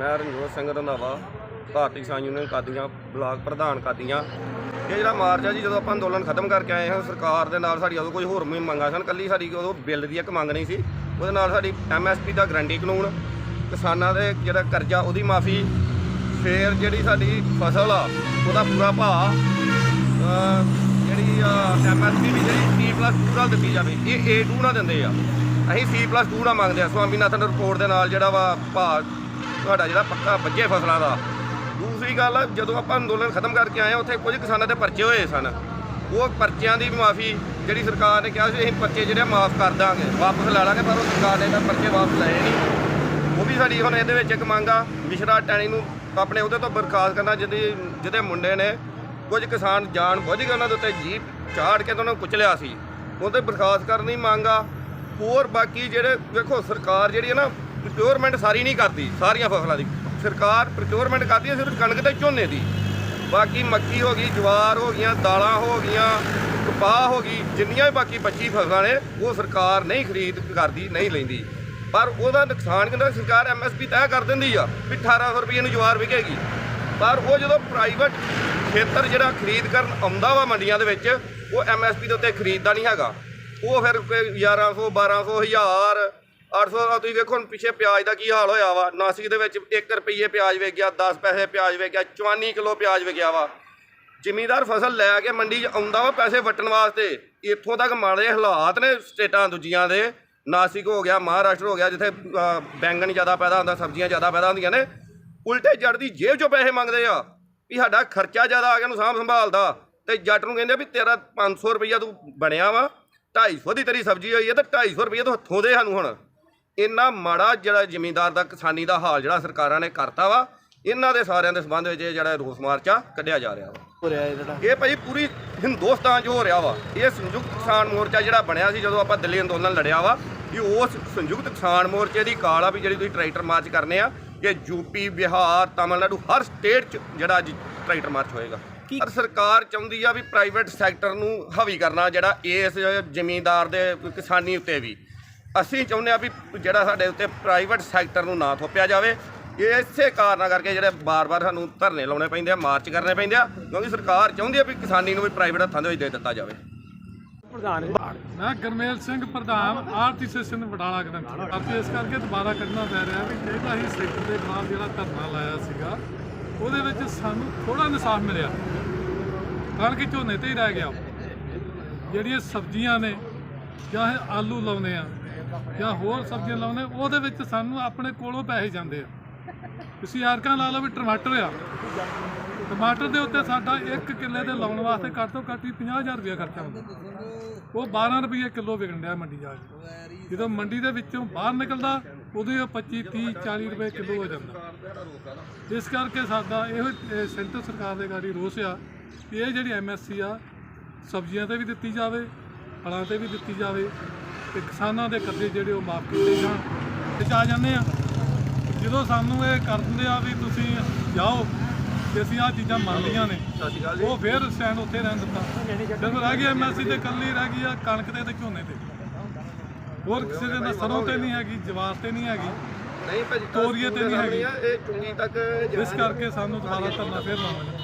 ਮੈਂ ਰਣਜੋਤ ਸਿੰਘ ਰੰਧਾਵਾ, ਭਾਰਤੀ ਕਿਸਾਨ ਯੂਨੀਅਨ ਕਾਦੀਆਂ, ਬਲਾਕ ਪ੍ਰਧਾਨ ਕਾਦੀਆਂ। ਇਹ ਜਿਹੜਾ ਮਾਰਚ ਆ ਜੀ, ਜਦੋਂ ਆਪਾਂ ਅੰਦੋਲਨ ਖਤਮ ਕਰਕੇ ਆਏ ਹਾਂ, ਸਰਕਾਰ ਦੇ ਨਾਲ ਸਾਡੀ ਉਦੋਂ ਕੋਈ ਹੋਰ ਵੀ ਮੰਗਾਂ ਸਨ। ਕੱਲੀ ਸਾਡੀ ਉਦੋਂ ਬਿੱਲ ਦੀ ਇੱਕ ਮੰਗ ਨਹੀਂ ਸੀ। ਉਹਦੇ ਨਾਲ ਸਾਡੀ ਐਮਐਸਪੀ ਦਾ ਗਰੰਟੀ ਕਾਨੂੰਨ, ਕਿਸਾਨਾਂ ਦੇ ਜਿਹੜਾ ਕਰਜ਼ਾ, ਉਹਦੀ ਮਾਫੀ, ਫੇਰ ਜਿਹੜੀ ਸਾਡੀ ਫਸਲ ਆ, ਉਹਦਾ ਪੂਰਾ ਭਾਅ, ਅਹ, ਜਿਹੜੀ ਐਮਐਸਪੀ ਵੀ ਜਿਹੜੀ C+ ਨਾਲ ਦਿੱਤੀ ਜਾਵੇ, ਇਹ A2 ਨਾਲ ਦਿੰਦੇ ਆ। ਅਸੀਂ C+2 ਨਾ ਮੰਗਦੇ ਆ। ਸਵਾਮੀਨਾਥਨ ਰਿਪੋਰਟ ਦੇ ਨਾਲ ਜਿਹੜਾ ਵਾ ਭਾਅ ਤੁਹਾਡਾ ਜਿਹੜਾ ਪੱਕਾ ਵੱਜੇ ਫਸਲਾਂ ਦਾ। ਦੂਸਰੀ ਗੱਲ, ਜਦੋਂ ਆਪਾਂ ਅੰਦੋਲਨ ਖਤਮ ਕਰਕੇ ਆਏ ਹਾਂ, ਉੱਥੇ ਕੁਝ ਕਿਸਾਨਾਂ ਦੇ ਪਰਚੇ ਹੋਏ ਸਨ। ਉਹ ਪਰਚਿਆਂ ਦੀ ਮਾਫੀ ਜਿਹੜੀ ਸਰਕਾਰ ਨੇ ਕਿਹਾ ਸੀ, ਅਸੀਂ ਪਰਚੇ ਜਿਹੜੇ ਮਾਫ ਕਰ ਦਾਂਗੇ। ਵਾਪਸ ਲੈ ਲਾਂਗੇ, ਪਰ ਉਹ ਸਰਕਾਰ ਨੇ ਤਾਂ ਪਰਚੇ ਵਾਪਸ ਲਏ ਨਹੀਂ। ਉਹ ਵੀ ਸਾਡੀ ਹੁਣ ਇਹਦੇ ਵਿੱਚ ਇੱਕ ਮੰਗ ਆ, ਮਿਸ਼ਰਾ ਟੈਣੀ ਨੂੰ ਆਪਣੇ ਉਹਦੇ ਤੋਂ ਬਰਖਾਸਤ ਕਰਨਾ, ਜਿਹਦੇ ਜਿਹਦੇ ਮੁੰਡੇ ਨੇ ਕੁਝ ਕਿਸਾਨ ਜਾਣ ਬੁੱਝ ਕੇ ਉਹਨਾਂ ਦੇ ਉੱਤੇ ਜੀਪ ਚਾੜ ਕੇ ਤੇ ਉਹਨਾਂ ਨੂੰ ਕੁਚਲਿਆ ਸੀ। ਉਹਦੇ ਬਰਖਾਸਤ ਕਰਨ ਦੀ ਮੰਗ ਆ। ਹੋਰ ਬਾਕੀ ਜਿਹੜੇ, ਵੇਖੋ, ਸਰਕਾਰ ਜਿਹੜੀ ਹੈ ਨਾ ਪ੍ਰੋਕਿਉਰਮੈਂਟ ਸਾਰੀ ਨਹੀਂ ਕਰਦੀ, ਸਾਰੀਆਂ ਫਸਲਾਂ ਦੀ। ਸਰਕਾਰ ਪ੍ਰੋਕਿਉਰਮੈਂਟ ਕਰਦੀ ਹੈ, ਸਿਰਫ ਕਣਕ ਤੇ ਝੋਨੇ ਦੀ। ਬਾਕੀ ਮੱਕੀ ਹੋ ਗਈ, ਜਵਾਰ ਹੋ ਗਈਆਂ, ਦਾਲਾਂ ਹੋ ਗਈਆਂ, ਕਪਾਹ ਹੋ ਗਈ, ਜਿੰਨੀਆਂ ਵੀ ਬਾਕੀ 25 ਫਸਲਾਂ ਨੇ, ਉਹ ਸਰਕਾਰ ਨਹੀਂ ਖਰੀਦ ਕਰਦੀ, ਨਹੀਂ ਲੈਂਦੀ। ਪਰ ਉਹਦਾ ਨੁਕਸਾਨ ਕਿੰਨਾ, ਸਰਕਾਰ ਐਮਐਸਪੀ ਤੈਅ ਕਰ ਦਿੰਦੀ ਆ ਵੀ 1800 ਰੁਪਏ ਨੂੰ ਜਵਾਰ ਵਿਕੇਗੀ। ਪਰ ਉਹ ਜਦੋਂ ਪ੍ਰਾਈਵੇਟ ਖੇਤਰ ਜਿਹੜਾ ਖਰੀਦ ਕਰਨ ਆਉਂਦਾ ਵਾ ਮੰਡੀਆਂ ਦੇ ਵਿੱਚ, ਉਹ ਐਮਐਸਪੀ ਦੇ ਉੱਤੇ ਖਰੀਦਦਾ ਨਹੀਂ ਹੈਗਾ। ਉਹ ਫਿਰ ਕੋਈ 1100 1200 1000 800 ਆ ਤੁਸੀਂ ਵੇਖੋ ਹੁਣ ਪਿੱਛੇ ਪਿਆਜ਼ ਦਾ ਕੀ ਹਾਲ ਹੋਇਆ ਵਾ। ਨਾਸਿਕ ਦੇ ਵਿੱਚ 1 ਰੁਪਏ ਪਿਆਜ਼ ਵੇਚ ਗਿਆ 10 ਪੈਸੇ ਪਿਆਜ਼ ਵੇਚ ਗਿਆ 54 ਕਿਲੋ ਪਿਆਜ਼ ਵਿਕਿਆ ਵਾ। ਜ਼ਿਮੀਦਾਰ ਫਸਲ ਲੈ ਕੇ ਮੰਡੀ 'ਚ ਆਉਂਦਾ ਵਾ ਪੈਸੇ ਵਟਣ ਵਾਸਤੇ। ਇੱਥੋਂ ਤੱਕ ਮਾੜੇ ਹਾਲਾਤ ਨੇ ਸਟੇਟਾਂ ਦੂਜੀਆਂ ਦੇ। ਨਾਸਿਕ ਹੋ ਗਿਆ, ਮਹਾਰਾਸ਼ਟਰ ਹੋ ਗਿਆ, ਜਿੱਥੇ ਬੈਂਗਣ ਜ਼ਿਆਦਾ ਪੈਦਾ ਹੁੰਦਾ, ਸਬਜ਼ੀਆਂ ਜ਼ਿਆਦਾ ਪੈਦਾ ਹੁੰਦੀਆਂ ਨੇ। ਉਲਟੇ ਜੱਟ ਦੀ ਜੇਬ 'ਚੋਂ ਪੈਸੇ ਮੰਗਦੇ ਆ ਵੀ ਸਾਡਾ ਖਰਚਾ ਜ਼ਿਆਦਾ ਆ ਗਿਆ ਨੂੰ ਸਾਂਭ ਸੰਭਾਲਦਾ ਤੇ ਜੱਟ ਨੂੰ ਕਹਿੰਦੇ ਵੀ ਤੇਰਾ 500 ਰੁਪਈਆ ਤੂੰ ਬਣਿਆ ਵਾ 250 ਦੀ ਤੇਰੀ ਸਬਜ਼ੀ ਹੋਈ ਹੈ ਤੇ 250 ਰੁਪਈਆ ਤੂੰ ਹੱਥੋਂ ਦੇ ਸਾਨੂੰ ਹੁਣ। ਇੰਨਾ ਮਾੜਾ ਜਿਹੜਾ ਜ਼ਮੀਂਦਾਰ ਦਾ ਕਿਸਾਨੀ ਦਾ ਹਾਲ ਜਿਹੜਾ ਸਰਕਾਰਾਂ ਨੇ ਕਰਤਾ ਵਾ ਇਹਨਾਂ ਦੇ ਸਾਰਿਆਂ ਦੇ ਸੰਬੰਧ ਵਿੱਚ ਇਹ ਜਿਹੜਾ ਰੋਸ ਮਾਰਚ ਆ ਕੱਢਿਆ ਜਾ ਰਿਹਾ ਵਾ। ਹੋ ਰਿਹਾ ਇਹ ਜਿਹੜਾ। ਇਹ ਭਾਈ ਪੂਰੀ ਹਿੰਦੁਸਤਾਨ 'ਚ ਹੋ ਰਿਹਾ ਵਾ। ਇਹ ਸੰਯੁਕਤ ਕਿਸਾਨ ਮੋਰਚਾ ਜਿਹੜਾ ਬਣਿਆ ਸੀ ਜਦੋਂ ਆਪਾਂ ਦਿੱਲੀ ਅੰਦੋਲਨ ਲੜਿਆ ਵਾ ਇਹ ਉਸ ਸੰਯੁਕਤ ਕਿਸਾਨ ਮੋਰਚੇ ਦੀ ਕਾਲ ਆ ਵੀ ਜਿਹੜੀ ਤੁਸੀਂ ਟਰੈਕਟਰ ਮਾਰਚ ਕਰਨੇ ਆ ਕਿ ਯੂਪੀ ਬਿਹਾਰ ਤਮਿਲਨਾਡੂ ਹਰ ਸਟੇਟ 'ਚ ਜਿਹੜਾ ਅੱਜ ਟਰੈਕਟਰ ਮਾਰਚ ਹੋਏਗਾ। ਪਰ ਸਰਕਾਰ ਚਾਹੁੰਦੀ ਆ ਵੀ ਪ੍ਰਾਈਵੇਟ ਸੈਕਟਰ ਨੂੰ ਹਾਵੀ ਕਰਨਾ ਜਿਹੜਾ ਇਸ ਜ਼ਮੀਂਦਾਰ ਦੇ ਕਿਸਾਨੀ ਉੱਤੇ ਵੀ। ਅਸੀਂ ਚਾਹੁੰਦੇ ਆ ਵੀ ਜਿਹੜਾ ਸਾਡੇ ਉੱਤੇ ਪ੍ਰਾਈਵੇਟ ਸੈਕਟਰ ਨੂੰ ਨਾ ਥੋਪਿਆ ਜਾਵੇ। ਇਹ ਇਸੇ ਕਾਰਨਾਂ ਕਰਕੇ ਜਿਹੜੇ ਬਾਰ-ਬਾਰ ਸਾਨੂੰ ਧਰਨੇ ਲਾਉਣੇ ਪੈਂਦੇ ਆ ਮਾਰਚ ਕਰਨੇ ਪੈਂਦੇ ਆ ਕਿਉਂਕਿ ਸਰਕਾਰ ਚਾਹੁੰਦੀ ਆ ਵੀ ਕਿਸਾਨੀ ਨੂੰ ਵੀ ਪ੍ਰਾਈਵੇਟ ਹੱਥਾਂ ਦੇ ਵਿੱਚ ਦੇ ਦਿੱਤਾ ਜਾਵੇ। ਪ੍ਰਧਾਨ ਮੈਂ ਗਰਮੇਲ ਸਿੰਘ ਪ੍ਰਧਾਨ ਆਰਤੀ ਸੈਸ਼ਨ ਬਟਾਲਾ ਗ੍ਰੰਥੀ। ਇਸ ਕਰਕੇ ਦੁਬਾਰਾ ਕੱਢਣਾ ਪੈ ਰਿਹਾ ਵੀ ਜਿਹੜਾ ਹੀ ਸੈਕਟਰ ਦੇ ਖਿਲਾਫ ਜਿਹੜਾ ਧਰਨਾ ਲਾਇਆ ਸੀਗਾ ਉਹਦੇ ਵਿੱਚ ਸਾਨੂੰ ਥੋੜਾ ਇਨਸਾਫ ਮਿਲਿਆ। ਕਣਕ ਝੋਨੇ ਤੇ ਹੀ ਰਹਿ ਗਿਆ। ਜਿਹੜੀਆਂ ਸਬਜ਼ੀਆਂ ਨੇ ਜਾਂ ਆਲੂ ਲਾਉਂਦੇ ਆ ਜਾਂ ਹੋਰ ਸਬਜ਼ੀਆਂ ਲਾਉਂਦੇ ਉਹਦੇ ਵਿੱਚ ਸਾਨੂੰ ਆਪਣੇ ਕੋਲੋਂ ਪੈਸੇ ਜਾਂਦੇ ਆ। ਤੁਸੀਂ ਯਾਰਕਾਂ ਲਾ ਲਓ ਵੀ ਟਮਾਟਰ ਆ। ਟਮਾਟਰ ਦੇ ਉੱਤੇ ਸਾਡਾ 1 ਕਿੱਲੇ ਦੇ ਲਾਉਣ ਵਾਸਤੇ ਘੱਟ ਤੋਂ ਘੱਟ ਹੀ 50000 ਰੁਪਏ ਖਰਚਾ ਹੁੰਦਾ। ਉਹ 12 ਰੁਪਏ ਕਿਲੋ ਵਿਕਣ ਡਿਆ ਮੰਡੀ ਜਾ ਕੇ। ਜਦੋਂ ਮੰਡੀ ਦੇ ਵਿੱਚੋਂ ਬਾਹਰ ਨਿਕਲਦਾ ਉਦੋਂ ਹੀ ਉਹ 25 30 40 ਰੁਪਏ ਕਿਲੋ ਹੋ ਜਾਂਦਾ। ਇਸ ਕਰਕੇ ਸਾਡਾ ਇਹੋ ਸੈਂਟਰ ਸਰਕਾਰ ਦੇ ਗਾੜੀ ਰੋਸ ਆ ਇਹ ਜਿਹੜੀ ਐਮਐਸਸੀ ਆ, ਸਬਜ਼ੀਆਂ ਤੇ ਵੀ ਦਿੱਤੀ ਜਾਵੇ, ਫਲਾਂ ਤੇ ਵੀ ਦਿੱਤੀ ਜਾਵੇ ਤੇ ਕਿਸਾਨਾਂ ਦੇ ਕਰਜ਼ੇ ਜਿਹੜੇ ਉਹ ਮਾਫ ਕੀਤੇ ਜਾਣ। ਤੇ ਆ ਜਾਂਦੇ ਆ ਜਦੋਂ ਸਾਨੂੰ ਇਹ ਕਰ ਦਿੰਦੇ ਆ ਵੀ ਤੁਸੀਂ ਜਾਓ ਤੇ ਅਸੀਂ ਆ ਚੀਜ਼ਾਂ ਮੰਨ ਲਈਆਂ ਨੇ ਉਹ ਫਿਰ ਸਟੈਂਡ ਉੱਥੇ ਰਹਿਣ ਦਿੱਤਾ। ਜਦੋਂ ਰਹਿ ਗਈ ਐਮਐਸਸੀ ਤੇ ਕੱਲੀ ਰਹਿ ਗਈ ਆ ਕਣਕ ਤੇ ਤੇ ਝੋਨੇ ਤੇ। ਹੋਰ ਕਿਸੇ ਦੇ ਨਾ ਸਰੋਂ ਤੇ ਨਹੀਂ ਹੈਗੀ ਜਵਾਰ ਤੇ ਨਹੀਂ ਹੈਗੀ ਨਹੀਂ ਭਾਜੀ ਤੋਰੀਏ ਤੇ ਨਹੀਂ ਹੈਗੀ। ਇਹ ਚੁੰਗੀ ਤੱਕ ਇਸ ਕਰਕੇ ਸਾਨੂੰ ਦੁਬਾਰਾ ਧਰਨਾ ਫਿਰ ਲਾਉਣਾ।